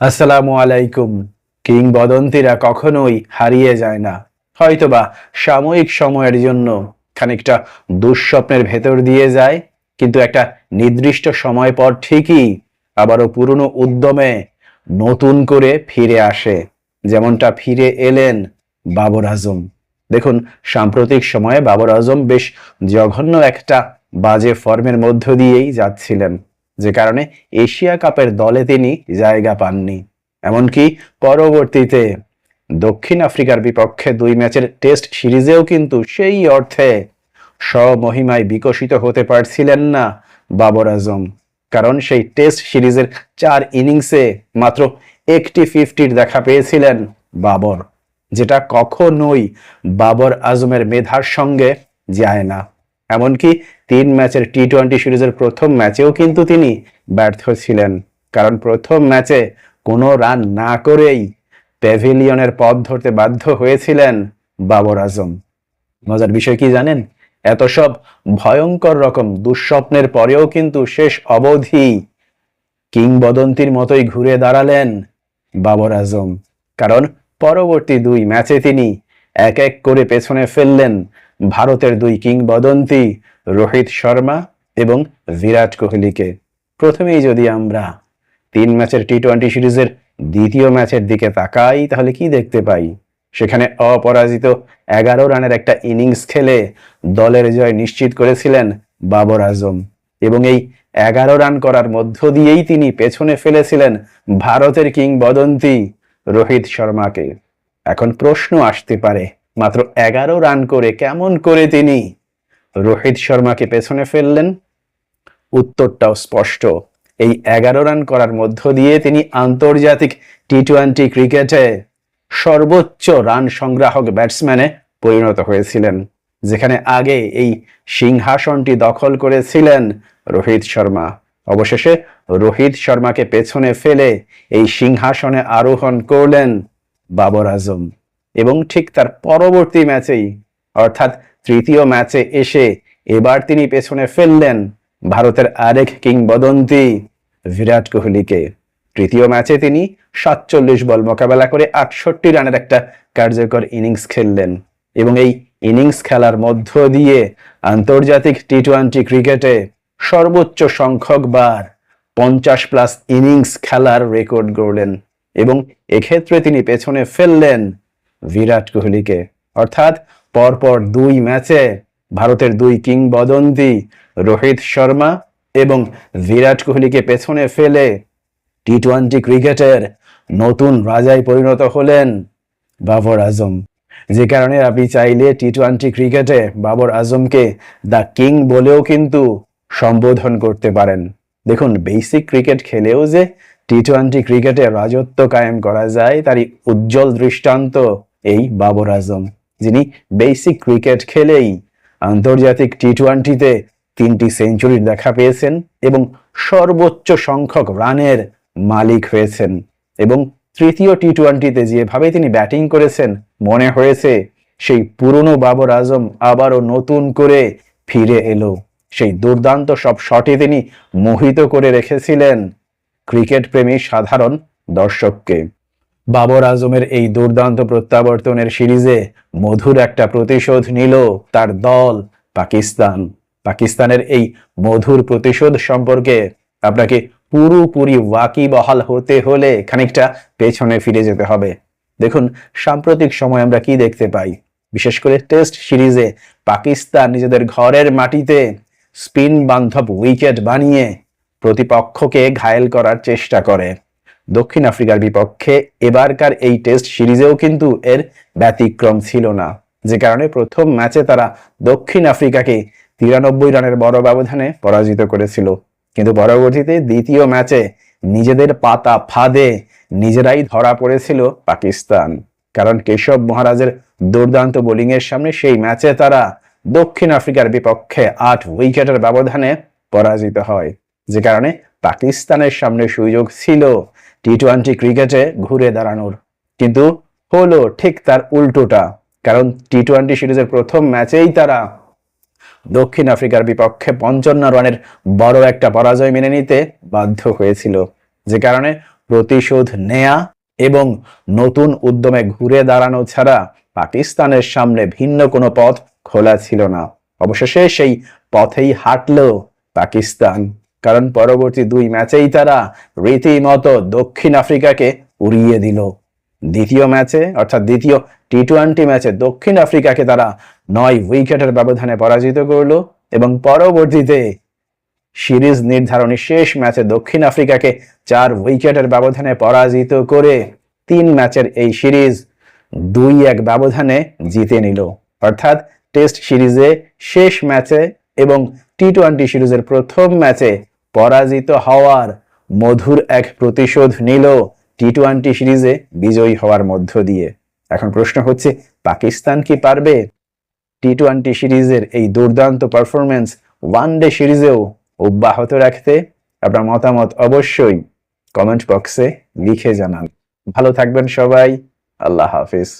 আসসালামু আলাইকুম। কিংবদন্তিরা কখনোই হারিয়ে যায় না। হয়তোবা সাময়িক সময়ের জন্য খানিকটা দুঃস্বপ্নের ভেতর দিয়ে যায়, কিন্তু একটা নির্দিষ্ট সময় পর ঠিকই আবারও পুরনো উদ্যমে নতুন করে ফিরে আসে, যেমনটা ফিরে এলেন বাবর আজম। দেখুন, সাম্প্রতিক সময়ে বাবর আজম বেশ জঘন্য একটা বাজে ফর্মের মধ্য দিয়েই যাচ্ছিলেন। যে কারণে এশিয়া কাপের দলে তিনি জায়গা পাননি। এমনকি পরবর্তীতে দক্ষিণ আফ্রিকার বিপক্ষে দুই ম্যাচের টেস্ট সিরিজেও কিন্তু সেই অর্থে স্বমহিমায় বিকশিত হতে পারছিলেন না বাবর আজম। কারণ সেই টেস্ট সিরিজের চার ইনিংসে মাত্র একটি ফিফটির দেখা পেয়েছিলেন বাবর, যেটা কখনোই বাবর আজমের মেধার সঙ্গে যায় না। এমনকি তিন ম্যাচের টি টোয়েন্টি সিরিজের প্রথম ম্যাচেও কিন্তু তিনি ব্যর্থ ছিলেন। কারণ প্রথম ম্যাচে কোনো রান না করেই প্যাভিলিয়নের পথ ধরতে বাধ্য হয়েছিলেন বাবর আজম। মজার বিষয় কি জানেন? এত সব ভয়ঙ্কর রকম দুঃস্বপ্নের পরেও কিন্তু শেষ অবধি কিংবদন্তির মতোই ঘুরে দাঁড়ালেন বাবর আজম। কারণ পরবর্তী দুই ম্যাচে তিনি এক এক করে পেছনে ফেললেন ভারতের দুই কিংবদন্তি, রোহিত শর্মা এবং বিরাট কোহলিকে। প্রথমেই যদি আমরা তিন ম্যাচের টি টোয়েন্টি সিরিজের দ্বিতীয় ম্যাচের দিকে তাকাই, তাহলে কি দেখতে পাই? সেখানে অপরাজিত এগারো রানের একটা ইনিংস খেলে দলের জয় নিশ্চিত করেছিলেন বাবর আজম। এবং এই এগারো রান করার মধ্য দিয়েই তিনি পেছনে ফেলেছিলেন ভারতের কিংবদন্তি, রোহিত শর্মাকে। এখন প্রশ্ন আসতে পারে মাত্র এগারো রান করে কেমন করে তিনি রোহিত শর্মাকে পেছনে ফেললেন। উত্তরটাও স্পষ্ট। এই এগারো রান করার মধ্য দিয়ে তিনি আন্তর্জাতিক টি টোয়েন্টি ক্রিকেটে সর্বোচ্চ রান সংগ্রাহক ব্যাটসম্যানে পরিণত হয়েছিলেন, যেখানে আগে এই সিংহাসনটি দখল করেছিলেন রোহিত শর্মা। অবশেষে রোহিত শর্মাকে পেছনে ফেলে এই সিংহাসনে আরোহণ করলেন বাবর আজম। এবং ঠিক তার পরবর্তী ম্যাচেই, অর্থাৎ তৃতীয় ম্যাচে এসে এবার তিনি পেছনে ফেললেন ভারতের আরেক কিংবদন্তি বিরাট কোহলিকে। তৃতীয় ম্যাচে তিনি সাতচল্লিশ বল মোকাবেলা করে আটষট্টি রানের একটা কার্যকর ইনিংস খেললেন এবং এই ইনিংস খেলার মধ্য দিয়ে আন্তর্জাতিক টি টোয়েন্টি ক্রিকেটে সর্বোচ্চ সংখ্যক বার পঞ্চাশ প্লাস ইনিংস খেলার রেকর্ড গড়লেন এবং এক্ষেত্রে তিনি পেছনে ফেললেন বিরাট কোহলিকে। অর্থাৎ পরপর দুই ম্যাচে ভারতের দুই কিংবদন্তি রোহিত শর্মা এবং বিরাট কোহলিকে পেছনে ফেলে টি টোয়েন্টি ক্রিকেটের নতুন রাজায় পরিণত হলেন বাবর আজম। যে কারণে আপনি চাইলে টি টোয়েন্টি ক্রিকেটে বাবর আজমকে দ্য কিং বলেও কিন্তু সম্বোধন করতে পারেন। দেখুন, বেসিক ক্রিকেট খেলেও যে টি টোয়েন্টি ক্রিকেটে রাজত্ব কায়েম করা যায়, তারই উজ্জ্বল দৃষ্টান্ত এই বাবর আজম, যিনি বেসিক ক্রিকেট খেলেই আন্তর্জাতিক টি টোয়েন্টিতে তিনটি সেঞ্চুরির দেখা পেয়েছেন এবং সর্বোচ্চ সংখ্যক রানের মালিক হয়েছেন এবং তৃতীয় টি টোয়েন্টিতে যেভাবে তিনি ব্যাটিং করেছেন, মনে হয়েছে সেই পুরনো বাবর আজম আবারও নতুন করে ফিরে এলো। সেই দুর্দান্ত সব শটে তিনি মোহিত করে রেখেছিলেন। ক্রিকেট প্রেমী সাধারণ দর্শককে। বাবর আজমের এই দুর্দান্ত প্রত্যাবর্তনের সিরিজে মধুর একটা প্রতিশোধ নিল তার দল পাকিস্তান। পাকিস্তানের এই মধুর প্রতিশোধ সম্পর্কে আপনাকে পুরোপুরি ওয়াকিবহাল হতে হলে খানিকটা পেছনে ফিরে যেতে হবে। দেখুন, সাম্প্রতিক সময় আমরা কি দেখতে পাই? বিশেষ করে টেস্ট সিরিজে পাকিস্তান নিজেদের ঘরের মাটিতে স্পিন বান্ধব উইকেট বানিয়ে প্রতিপক্ষকে ঘায়েল করার চেষ্টা করে। দক্ষিণ আফ্রিকার বিপক্ষে এবারকার এই টেস্ট সিরিজেও কিন্তু এর ব্যতিক্রম ছিল না। যে কারণে প্রথম ম্যাচে তারা দক্ষিণ আফ্রিকাকে তিরানব্বই রানের বড় ব্যবধানে পরাজিত করেছিল। কিন্তু পরবর্তীতে দ্বিতীয় ম্যাচে নিজেদের পাতা ফাঁদে নিজেরাই ধরা পড়েছিল পাকিস্তান। কারণ কেশব মহারাজের দুর্দান্ত বোলিংয়ের সামনে সেই ম্যাচে তারা দক্ষিণ আফ্রিকার বিপক্ষে আট উইকেটের ব্যবধানে পরাজিত হয়। যে কারণে পাকিস্তানের সামনে সুযোগ ছিল টি টোয়েন্টি ক্রিকেটে ঘুরে দাঁড়ানোর। কিন্তু হলো ঠিক তার উল্টোটা, কারণ টি টোয়েন্টি সিরিজের প্রথম ম্যাচেই তারা দক্ষিণ আফ্রিকার বিপক্ষে পঞ্চান্ন রানের বড় একটা পরাজয় মেনে নিতে বাধ্য হয়েছিল। যে কারণে প্রতিশোধ নেয়া এবং নতুন উদ্যমে ঘুরে দাঁড়ানো ছাড়া পাকিস্তানের সামনে ভিন্ন কোনো পথ খোলা ছিল না। অবশেষে সেই পথেই হাঁটল পাকিস্তান। কারণ পরবর্তী দুই ম্যাচেই তারা রীতিমতো দক্ষিণ আফ্রিকাকে উড়িয়ে দিল। দ্বিতীয় ম্যাচে, অর্থাৎ দ্বিতীয় টি টোয়েন্টি ম্যাচে দক্ষিণ আফ্রিকাকে তারা নয় উইকেটের ব্যবধানে পরাজিত করল এবং পরবর্তীতে সিরিজ নির্ধারণী শেষ ম্যাচে দক্ষিণ আফ্রিকাকে চার উইকেটের ব্যবধানে পরাজিত করে তিন ম্যাচের এই সিরিজ দুই এক ব্যবধানে জিতে নিল। অর্থাৎ টেস্ট সিরিজে শেষ ম্যাচে এবং টি টোয়েন্টি সিরিজের প্রথম ম্যাচে পরাজিত হওয়ার মধুর এক প্রতিশোধ নিল টি টোয়েন্টি সিরিজে বিজয়ী হওয়ার মধ্য দিয়ে। এখন প্রশ্ন হচ্ছে, পাকিস্তান কি পারবে? টি টোয়েন্টি সিরিজের এই দুর্দান্ত পারফরমেন্স ওয়ান ডে সিরিজেও অব্যাহত রাখতে আপনার মতামত অবশ্যই কমেন্ট বক্সে লিখে জানান। ভালো থাকবেন সবাই, আল্লাহ হাফিজ।